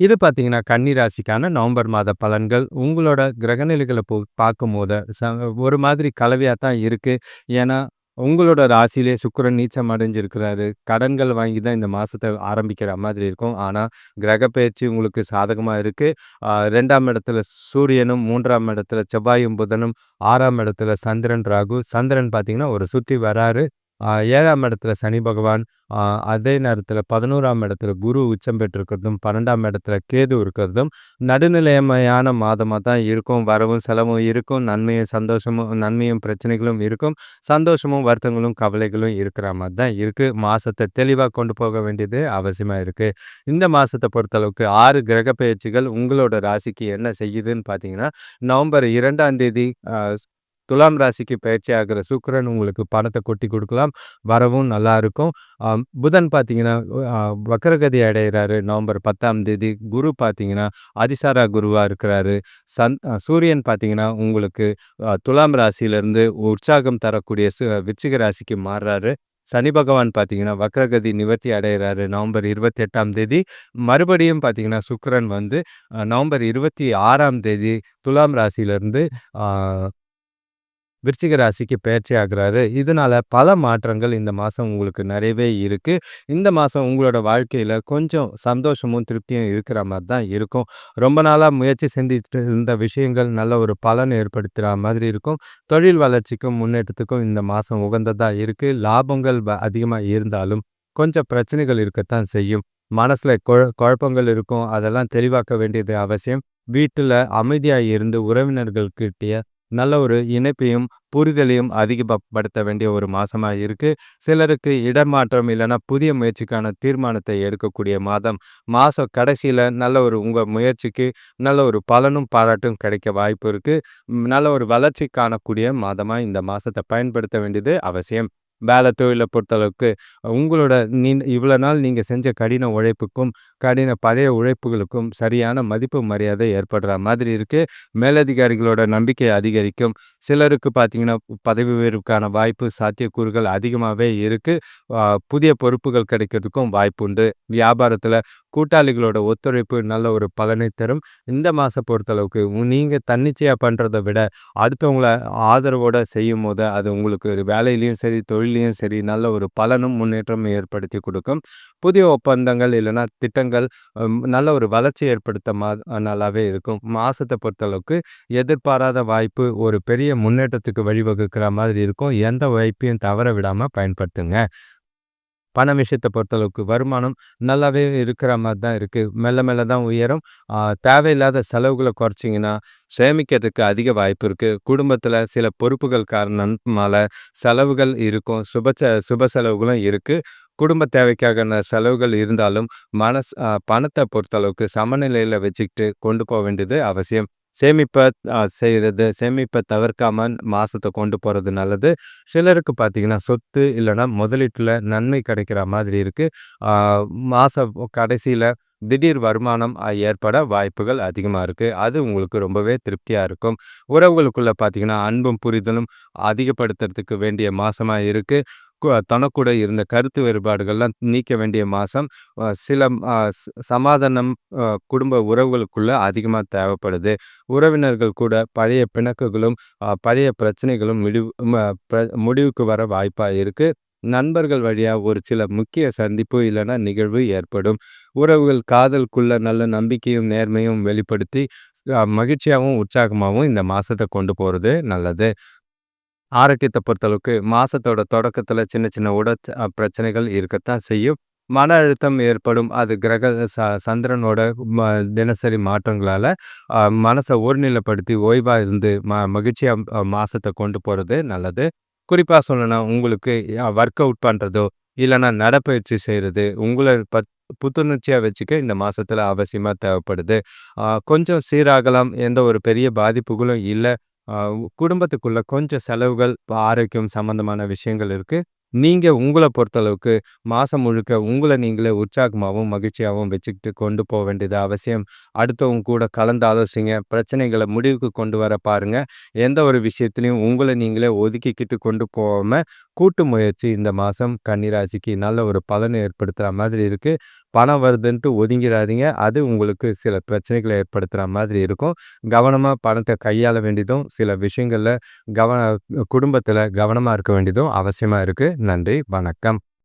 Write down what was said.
இது பார்த்தீங்கன்னா, கன்னிராசிக்கான நவம்பர் மாத பலன்கள். உங்களோட கிரகநிலைகளை போ பார்க்கும்போது, ச ஒரு மாதிரி கலவையாக தான் இருக்குது ஏன்னா, உங்களோட ராசியிலே சுக்கிரன் நீச்சம் அடைஞ்சிருக்கிறாரு. கடன்கள் வாங்கி தான் இந்த மாதத்தை ஆரம்பிக்கிற மாதிரி இருக்கும். ஆனால் கிரகப்பெயர்ச்சி உங்களுக்கு சாதகமாக இருக்குது ரெண்டாம் இடத்துல சூரியனும், மூன்றாம் இடத்துல செவ்வாயும், புதனும், ஆறாம் இடத்துல சந்திரன், ராகு. சந்திரன் பார்த்தீங்கன்னா, ஒரு சுற்றி வராரு. ஏழாம் இடத்துல சனி பகவான். அதே நேரத்தில் பதினோராம் இடத்துல குரு உச்சம் பெற்றிருக்கிறதும், 12ஆம் இடத்துல கேது இருக்கிறதும், நடுநிலைமையான மாதமாக தான் இருக்கும். வரவும், செலவும் இருக்கும். நன்மையும், சந்தோஷமும் நன்மையும், பிரச்சனைகளும் இருக்கும். சந்தோஷமும், வருத்தங்களும், கவலைகளும் இருக்கிற மாதிரி தான் இருக்குது மாதத்தை தெளிவாக கொண்டு போக வேண்டியது அவசியமாக இருக்குது இந்த மாதத்தை பொறுத்தளவுக்கு ஆறு கிரக பெயர்ச்சிகள் உங்களோட ராசிக்கு என்ன செய்யுதுன்னு பார்த்தீங்கன்னா, நவம்பர் இரண்டாம் தேதி துலாம் ராசிக்கு பயிற்சி ஆகிற சுக்கிரன் உங்களுக்கு பணத்தை கொட்டி கொடுக்கலாம் வரவும் நல்லா இருக்கும். புதன் பார்த்தீங்கன்னா, வக்கரகதி வக்ரகதி நவம்பர் 10ஆம் தேதி. குரு பார்த்தீங்கன்னா, அதிசாரா குருவாக இருக்கிறாரு. சந் சூரியன் பார்த்தீங்கன்னா, உங்களுக்கு துலாம் ராசியிலிருந்து உற்சாகம் தரக்கூடிய சு விருச்சிக ராசிக்கு மாறுறாரு. சனி பகவான் பார்த்தீங்கன்னா, வக்ரகதி நிவர்த்தி அடைகிறாரு நவம்பர் 28ஆம் தேதி. மறுபடியும் பார்த்தீங்கன்னா, சுக்கரன் வந்து நவம்பர் இருபத்தி ஆறாம் தேதி துலாம் ராசியிலிருந்து விருச்சிக ராசிக்கு பெயர்ச்சி ஆகுறாரு. இதனால பல மாற்றங்கள் இந்த மாதம் உங்களுக்கு நிறையவே இருக்கு. இந்த மாதம் உங்களோட வாழ்க்கையில் கொஞ்சம் சந்தோஷமும், திருப்தியும் இருக்கிற மாதிரி தான் இருக்கும். ரொம்ப நாளாக முயற்சி செஞ்சுட்டு இருந்த விஷயங்கள் நல்ல ஒரு பலன் ஏற்படுத்துகிற மாதிரி இருக்கும். தொழில் வளர்ச்சிக்கும், முன்னேற்றத்துக்கும் இந்த மாதம் உகந்ததாக இருக்கு. லாபங்கள் அதிகமாக இருந்தாலும், கொஞ்சம் பிரச்சனைகள் இருக்கத்தான் செய்யும். மனசில் குழ குழப்பங்கள் இருக்கும். அதெல்லாம் தெளிவாக்க வேண்டியது அவசியம். வீட்டில் அமைதியாக இருந்து உறவினர்கள்கிட்டயே நல்ல ஒரு இணைப்பையும், புரிதலையும் அதிகப்படுத்த வேண்டிய ஒரு மாதமாக இருக்குது சிலருக்கு இடமாற்றம் இல்லைன்னா புதிய முயற்சிக்கான தீர்மானத்தை எடுக்கக்கூடிய மாதம். மாதம் கடைசியில் நல்ல ஒரு உங்கள் முயற்சிக்கு நல்ல ஒரு பலனும், பாராட்டும் கிடைக்க வாய்ப்பு இருக்குது நல்ல ஒரு வளர்ச்சி காணக்கூடிய மாதமாக இந்த மாதத்தை பயன்படுத்த வேண்டியது அவசியம். வேலை, தொழிலை பொறுத்தளவுக்கு உங்களோட நீ இவ்வளோ நாள் நீங்கள் செஞ்ச கடின உழைப்புக்கும், கடின பழைய உழைப்புகளுக்கும் சரியான மதிப்பு, மரியாதை ஏற்படுற மாதிரி இருக்கு. மேலதிகாரிகளோட நம்பிக்கை அதிகரிக்கும். சிலருக்கு பார்த்தீங்கன்னா, பதவி உயர்வுக்கான வாய்ப்பு, சாத்தியக்கூறுகள் அதிகமாகவே இருக்கு. புதிய பொறுப்புகள் கிடைக்கிறதுக்கும் வாய்ப்புண்டு. வியாபாரத்தில் கூட்டாளிகளோட ஒத்துழைப்பு நல்ல ஒரு பலனை தரும். இந்த மாதம் பொறுத்தளவுக்கு நீங்கள் தன்னிச்சையாக பண்ணுறதை விட, அடுத்தவங்கள ஆதரவோடு செய்யும் போது அது உங்களுக்கு ஒரு வேலையிலையும் சரி, தொழிலையும் சரி நல்ல ஒரு பலனும், முன்னேற்றமும் ஏற்படுத்தி கொடுக்கும் புதிய ஒப்பந்தங்கள் இல்லைனா திட்டங்கள் ம் நல்ல ஒரு வளர்ச்சி ஏற்படுத்த மா நல்லாவே இருக்கும். மாதத்தை பொறுத்தளவுக்கு எதிர்பாராத வாய்ப்பு ஒரு பெரிய முன்னேற்றத்துக்கு வழிவகுக்கிற மாதிரி இருக்கும். எந்த வாய்ப்பையும் தவற விடாம பயன்படுத்துங்க. பண விஷயத்தை பொறுத்தளவுக்கு வருமானம் நல்லாவே இருக்கிற மாதிரி தான் இருக்குது மெல்ல மெல்ல தான் உயரும். தேவையில்லாத செலவுகளை குறைச்சிங்கன்னா சேமிக்கிறதுக்கு அதிக வாய்ப்பு இருக்குது குடும்பத்தில் சில பொறுப்புகள் காரணமால செலவுகள் இருக்கும். சுப சுப செலவுகளும் இருக்குது குடும்ப தேவைக்கான செலவுகள் இருந்தாலும், மனஸ் பணத்தை பொறுத்தளவுக்கு சமநிலையில் வச்சுக்கிட்டு கொண்டு போக வேண்டியது அவசியம். சேமிப்பை செய்கிறது சேமிப்பை தவிர்க்காமல் மாதத்தை கொண்டு போகிறது நல்லது. சிலருக்கு பார்த்தீங்கன்னா, சொத்து இல்லைன்னா முதலீட்டில் நன்மை கிடைக்கிற மாதிரி இருக்குது மாதம் கடைசியில் திடீர் வருமானம் ஏற்பட வாய்ப்புகள் அதிகமாக இருக்குது அது உங்களுக்கு ரொம்பவே திருப்தியாக இருக்கும். உறவுகளுக்குள்ளே பார்த்தீங்கன்னா, அன்பும், புரிதலும் அதிகப்படுத்துறதுக்கு வேண்டிய மாதமாக இருக்குது கு தனக்கூட இருந்த கருத்து வேறுபாடுகள்லாம் நீக்க வேண்டிய மாதம் சில சமாதானம் குடும்ப உறவுகளுக்குள்ள அதிகமாக தேவைப்படுது. உறவினர்கள் கூட பழைய பிணக்குகளும், பழைய பிரச்சனைகளும் மிடிவு முடிவுக்கு வர வாய்ப்பாக இருக்கு. நண்பர்கள் வழியாக ஒரு சில முக்கிய சந்திப்பு இல்லைன்னா நிகழ்வு ஏற்படும். உறவுகள் காதலுக்குள்ள நல்ல நம்பிக்கையும், நேர்மையும் வெளிப்படுத்தி, மகிழ்ச்சியாகவும் உற்சாகமாகவும் இந்த மாதத்தை கொண்டு போகிறது நல்லது. ஆரோக்கியத்தை பொறுத்தளவுக்கு மாதத்தோட தொடக்கத்தில் சின்ன சின்ன உட பிரச்சனைகள் இருக்கத்தான் செய்யும். மன அழுத்தம் ஏற்படும். அது கிரக ச சந்திரனோட ம தினசரி மாற்றங்களால் மனசை ஒருநிலைப்படுத்தி ஓய்வாக இருந்து ம மகிழ்ச்சியாக மாதத்தை கொண்டு போகிறது நல்லது. குறிப்பாக சொல்லணும்னா, உங்களுக்கு ஒர்க் அவுட் பண்ணுறதோ இல்லைனா நடைப்பயிற்சி செய்கிறது உங்களை பத் புத்துணர்ச்சியாக வச்சுக்க இந்த மாதத்தில் அவசியமாக தேவைப்படுது. கொஞ்சம் சீராகலாம். எந்த ஒரு பெரிய பாதிப்புகளும் இல்லை குடும்பத்துக்குள்ளே கொஞ்சம் செலவுகள், ஆரோக்கியம் சம்மந்தமான விஷயங்கள் இருக்குது நீங்கள் உங்களை பொறுத்தளவுக்கு மாதம் முழுக்க உங்களை நீங்களே உற்சாகமாகவும் மகிழ்ச்சியாகவும் வச்சுக்கிட்டு கொண்டு போக வேண்டியது அவசியம். அடுத்தவங்க கூட கலந்து ஆலோசிங்க. பிரச்சனைகளை முடிவுக்கு கொண்டு வர பாருங்கள் எந்த ஒரு விஷயத்துலையும் உங்களை நீங்களே ஒதுக்கிக்கிட்டு கொண்டு போகாமல் கூட்டு முயற்சி இந்த மாதம் கன்னிராசிக்கு நல்ல ஒரு பலனை ஏற்படுத்துகிற மாதிரி இருக்குது பணம் வருதுன்ட்டு ஒதுங்கிறாதீங்க. அது உங்களுக்கு சில பிரச்சனைகளை ஏற்படுத்துகிற மாதிரி இருக்கும். கவனமாக பணத்தை கையாள வேண்டியதும், சில விஷயங்களில் கவன குடும்பத்தில் கவனமாக இருக்க வேண்டியதும் அவசியமாக இருக்குது நன்றி, வணக்கம்.